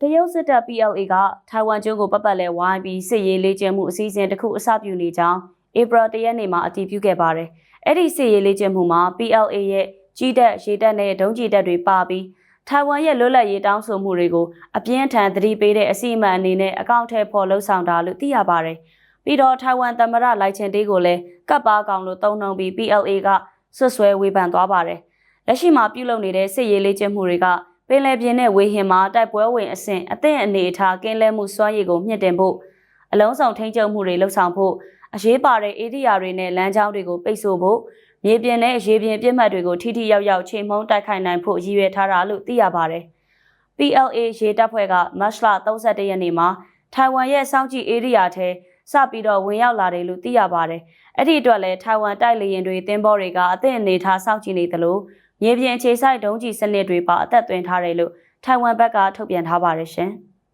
တရုတ်စစ်တပ် PLA ကထိုင်ဝမ်ကျွန်းကိုပတ်ပတ်လဲဝိုင်းပြီးစစ်ရေးလေ့ကျင့်မှုအစီအစဉ်တစ်ခုအစပြုနေကြောင်းဧပြီတရက်နေ့မှာအတည်ပြုခဲ့ပါတယ်။အဲ့ဒီစစ်ရေးလေ့ကျင့်မှုမှာ PLA ရဲ့ကြီးတပ်ရေတပ်နဲ့ဒုံးကျည်တပ်တွေပါပြီးထိုင်ဝမ်ရဲ့လွတ်လပ်ရေးတောင်းဆိုမှုတွေကိုအပြင်းထန်သတိပေးတဲ့အစီအမံအနေနဲ့အကောင့်ထဲပေါ်လှုပ်ဆောင်တာလို့သိရပါတယ်။ပြီးတော့ထိုင်ဝမ်သမ္မတလိုက်ချင်တေးကိုလည်းကပ်ပါကောင်လို့တုံ့နှုံပြီး PLA ကဆွဆွဲဝေဖန်သွားပါတယ်။လက်ရှိမှာပြုလုပ်နေတဲ့စစ်ရေးလေ့ကျင့်မှုတွေက ပင်လယ်ပြင်နဲ့ဝေဟင်မှာတိုက်ပွဲဝင်အဆင့်အသင့်အနေအထားကင်းလဲမှုစွမ်းရည်ကိုမြင့်တင်ဖို့အလုံးစုံထိန်းချုပ်မှုတွေလှုပ်ဆောင်ဖို့အရေးပါတဲ့ဧရိယာတွေနဲ့လမ်းကြောင်းတွေကိုပိတ်ဆို့ဖို့မြေပြင်နဲ့ရေပြင်ပြစ်မှတ်တွေကိုထိထိရောက်ရောက်ချိန်မှုန်းတိုက်ခိုက်နိုင်ဖို့ရည်ရွယ်ထားတာလို့သိရပါတယ်။ PLA ရေတပ်ဖွဲ့ကမတ်လ31ရက်နေ့မှာထိုင်ဝမ်ရဲ့စောင့်ကြည့်ဧရိယာထဲစပြီးတော့ဝင်ရောက်လာတယ်လို့သိရပါတယ်။အဲ့ဒီအတွက်လည်းထိုင်ဝမ်တိုက်လေယာဉ်တွေတင်းဘောတွေကအသင့်အနေထားစောင့်ကြည့်နေသလို မြေပြင်အခြေစိုက်ဒုံးကျည်စနစ်တွေပါအသက်သွင်းထားတယ်လို့ထိုင်ဝမ်ဘက်ကထုတ်ပြန်ထားပါတယ်ရှင်။